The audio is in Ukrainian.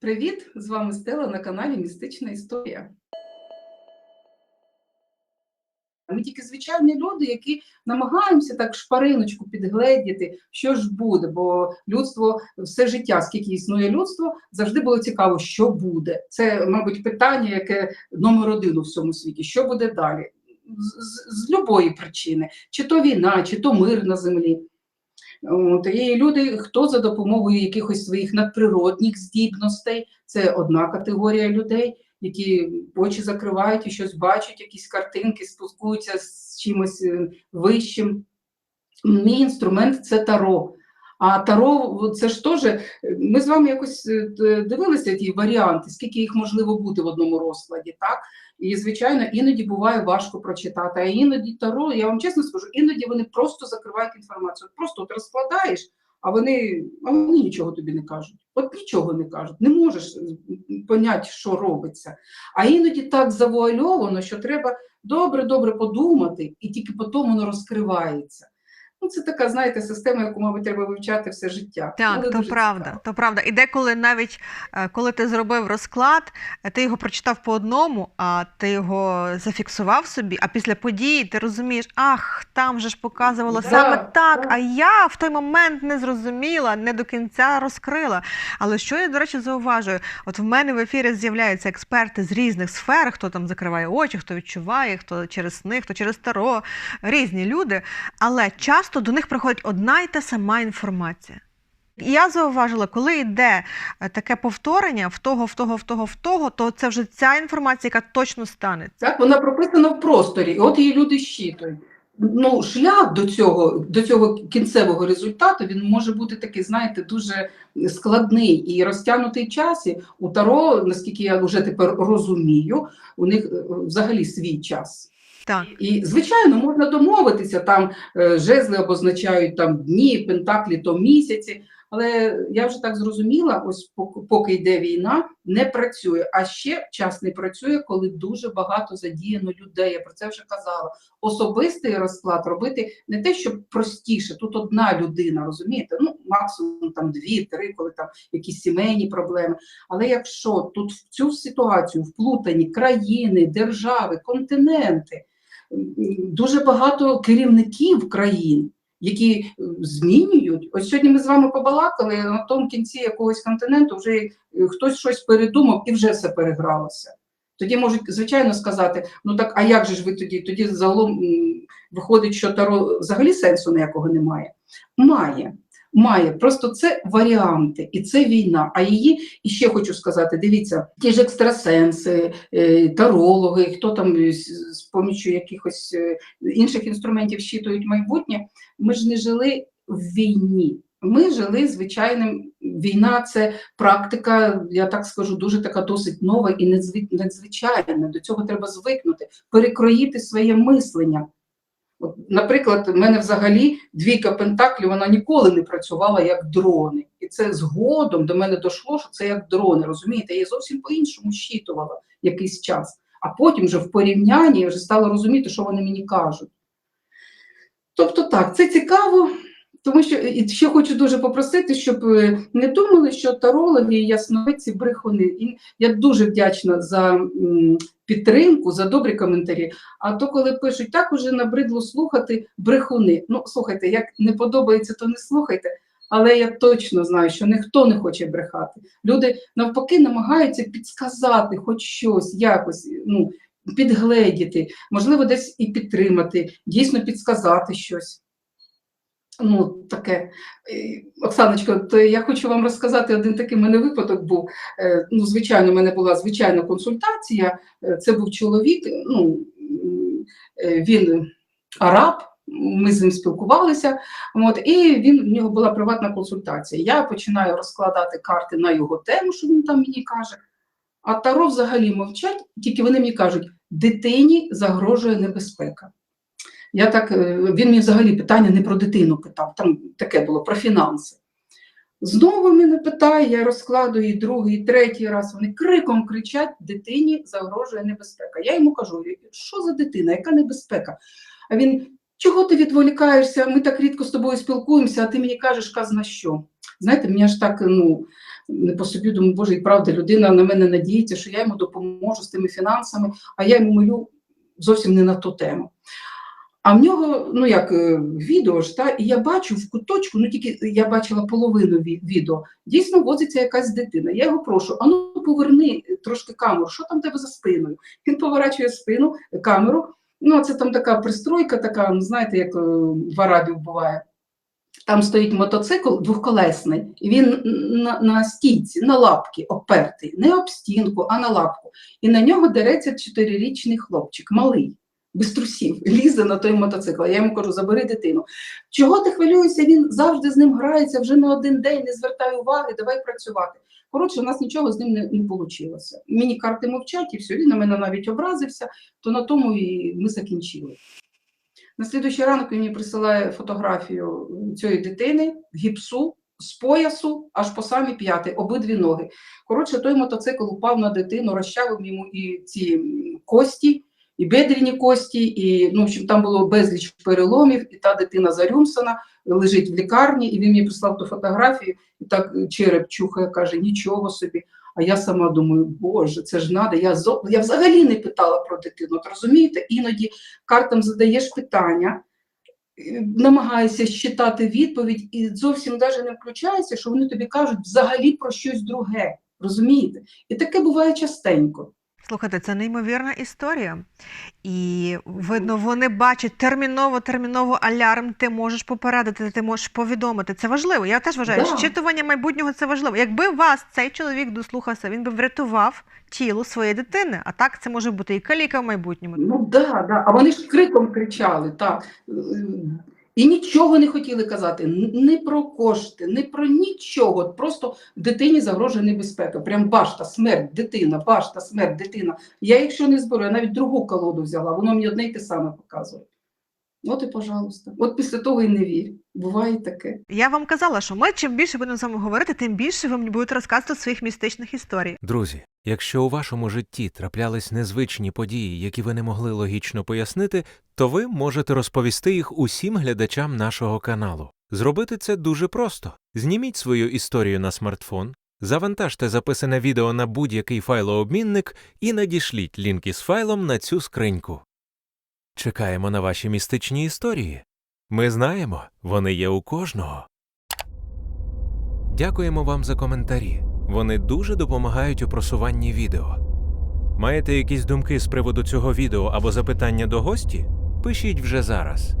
Привіт! З вами Стела на каналі Містична Історія. Ми тільки звичайні люди, які намагаємося так шпариночку підгледіти, що ж буде, бо людство все життя, скільки існує людство, завжди було цікаво, що буде. Це, мабуть, питання, яке номер один у всьому світі. Що буде далі? З, з, з любої причини, чи то війна, чи то мир на землі. От, і люди, хто за допомогою якихось своїх надприродних здібностей, це одна категорія людей, які очі закривають і щось бачать, якісь картинки, спілкуються з чимось е, вищим. Мій інструмент це таро. А таро це ж теж, е, ми з вами якось е, дивилися ті варіанти, скільки їх можливо бути в одному розкладі, так? І, звичайно, іноді буває важко прочитати, а іноді таро, я вам чесно скажу, іноді вони просто закривають інформацію. Просто от розкладаєш, а вони, а вони нічого тобі не кажуть. От нічого не кажуть, не можеш поняти, що робиться. А іноді так завуальовано, що треба добре-добре подумати, і тільки потім воно розкривається. Ну, це така, знаєте, система, яку, мабуть, треба вивчати все життя. Так, Але то правда, цікаво. то правда. І деколи навіть е, коли ти зробив розклад, ти його прочитав по одному, а ти його зафіксував собі, а після події ти розумієш, ах, там же ж показувало Да, саме так, да. а я в той момент не зрозуміла, не до кінця розкрила. Але що я, до речі, зауважую, от в мене в ефірі з'являються експерти з різних сфер, хто там закриває очі, хто відчуває, хто через сни, хто через таро, різні люди. Але часто до них приходить одна й та сама інформація. І я зауважила, коли йде е, таке повторення в того, в того, в того, в того, то це вже ця інформація, яка точно станеться. Так, вона прописана в просторі, і от її люди щитують. Ну, шлях до цього, до цього кінцевого результату він може бути такий, знаєте, дуже складний і розтягнутий в часі. У Таро, наскільки я вже тепер розумію, у них е, взагалі свій час. Так. І, звичайно, можна домовитися, там е, жезли обозначають там дні, пентаклі то місяці. Але я вже так зрозуміла, ось пок- поки йде війна, не працює. А ще час не працює, коли дуже багато задіяно людей. Я про це вже казала. Особистий розклад робити не те, що простіше. Тут одна людина, розумієте? Ну, максимум там дві-три, коли там якісь сімейні проблеми. Але якщо тут в цю ситуацію вплутані країни, держави, континенти, дуже багато керівників країн, які е, змінюють. Ось сьогодні ми з вами побалакали, на тому кінці якогось континенту вже е, хтось щось передумав і вже все перегралося. Тоді можуть, звичайно, сказати: ну так, а як же ж ви тоді? Тоді загалом виходить, що таро взагалі сенсу ніякого немає. Має. Має, просто це варіанти, і це війна. А її, і ще хочу сказати: дивіться, ті ж екстрасенси, е, тарологи, хто там з, помічю якихось е, інших інструментів щитують майбутнє. Ми ж не жили в війні. Ми жили звичайним. Війна це практика, я так скажу, дуже така досить нова і надзвичайна. До цього треба звикнути, перекроїти своє мислення. От, наприклад, в мене взагалі двійка пентаклів, вона ніколи не працювала як дрони. І це згодом до мене дійшло, що це як дрони. Розумієте, я її зовсім по-іншому щитувала якийсь час. А потім вже в порівнянні я вже стала розуміти, що вони мені кажуть. Тобто так, це цікаво, тому що і ще хочу дуже попросити, щоб е, не думали, що тарологи і ясновидці брехуни. І я дуже вдячна за підтримку, за добрі коментарі. А то, коли пишуть, так уже набридло слухати брехуни. Ну, слухайте, як не подобається, то не слухайте. Але я точно знаю, що ніхто не хоче брехати. Люди навпаки намагаються підсказати хоч щось, якось ну, підгледіти, можливо, десь і підтримати, дійсно підсказати щось. Ну, таке. Оксаночко, то я хочу вам розказати один такий мене випадок був. Е, Ну, звичайно, в мене була звичайна консультація. Е, Це був чоловік, ну, е, він араб, ми з ним спілкувалися, от, і він, в нього була приватна консультація. Я починаю розкладати карти на його тему, що він там мені каже. А Таро взагалі мовчать, тільки вони мені кажуть, дитині загрожує небезпека. Я так, е, він мені взагалі питання не про дитину питав, там таке було про фінанси. Знову мене питає, я розкладую і другий, і третій раз. Вони криком кричать: дитині загрожує небезпека. Я йому кажу: що за дитина, яка небезпека? А він чого ти відволікаєшся? Ми так рідко з тобою спілкуємося, а ти мені кажеш, казна що. Знаєте, мені аж так, ну, не по собі думаю, боже, і правда, людина на мене надіється, що я йому допоможу з тими фінансами, а я йому молю зовсім не на ту тему. А в нього, ну як е, відео ж, та, і я бачу в куточку, ну тільки я бачила половину відео, дійсно возиться якась дитина. Я його прошу, а ну поверни трошки камеру, що там тебе за спиною? Він поворачує спину, камеру. Ну, це там така пристройка, така, ну, знаєте, як е, в Арабів буває. Там стоїть мотоцикл двохколесний, і він на, на стійці, на лапки опертий, не об стінку, а на лапку. І на нього дереться чотирирічний хлопчик, малий, без трусів, лізе на той мотоцикл. Я йому кажу, забери дитину. Чого ти хвилюєшся? Він завжди з ним грається, вже не один день, не звертай уваги, давай працювати. Коротше, у нас нічого з ним не, не вийшло. Міні-карти мовчать, і все, він на мене навіть образився, то на тому і ми закінчили. На слідуючий ранок він мені присилає фотографію цієї дитини, гіпсу, з поясу аж по самі п'яти, обидві ноги. Коротше, той мотоцикл упав на дитину, розчавив йому і ці кості, і бедрені кості, і ну, в общем, там було безліч переломів, і та дитина зарюмсана, лежить в лікарні, і він мені прислав ту фотографію, і так е, череп чухає, каже, нічого собі. А я сама думаю, боже, це ж надо. Я, зо... я взагалі не питала про дитину. От розумієте, іноді картам задаєш питання, е, намагаєшся считати відповідь, і зовсім навіть не включаєшся, що вони тобі кажуть взагалі про щось друге. Розумієте? І таке буває частенько. Слухайте, це неймовірна історія. І видно, вони бачать терміново, терміново алярм. Ти можеш попередити, ти можеш повідомити. Це важливо. Я теж вважаю, Да. щитування майбутнього це важливо. Якби вас цей чоловік дослухався, він би врятував тіло своєї дитини. А так це може бути і каліка в майбутньому. Ну да, да. А вони ж криком кричали, так. І нічого не хотіли казати, не про кошти, не про нічого. Просто дитині загрожує небезпека. Прям башта, смерть, дитина, башта, смерть, дитина. Я, якщо не зберу, я навіть другу колоду взяла, воно мені одне й те саме показує. От і пожалуйста. От після того і не вір. Буває таке. Я вам казала, що ми чим більше будемо з вами говорити, тим більше ви мені будете розказувати своїх містичних історій. Друзі, якщо у вашому житті траплялись незвичні події, які ви не могли логічно пояснити, то ви можете розповісти їх усім глядачам нашого каналу. Зробити це дуже просто. Зніміть свою історію на смартфон, завантажте записане відео на будь-який файлообмінник і надішліть лінк із файлом на цю скриньку. Чекаємо на ваші містичні історії. Ми знаємо, вони є у кожного. Дякуємо вам за коментарі. Вони дуже допомагають у просуванні відео. Маєте якісь думки з приводу цього відео або запитання до гості? Пишіть вже зараз.